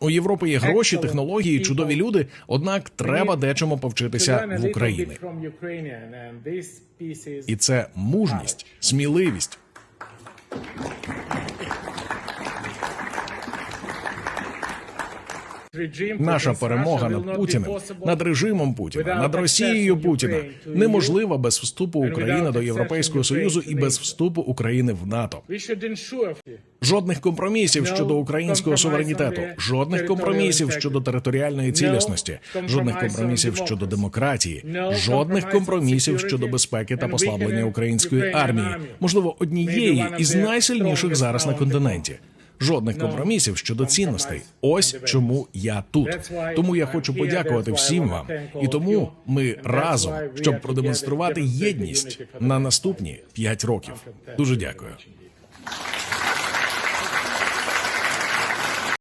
У Європи є гроші, технології, чудові люди. Однак треба дечому повчитися в Україні. І це мужність, сміливість. Наша перемога над Путіним, над режимом Путіна, над Росією Путіна неможлива без вступу України до Європейського союзу і без вступу України в НАТО. Жодних компромісів щодо українського суверенітету, жодних компромісів щодо територіальної цілісності, жодних компромісів щодо демократії, жодних компромісів щодо безпеки та послаблення української армії, можливо, однієї із найсильніших зараз на континенті. Жодних компромісів щодо цінностей. Ось чому я тут. Тому я хочу подякувати всім вам. І тому ми разом, щоб продемонструвати єдність на наступні п'ять років. Дуже дякую.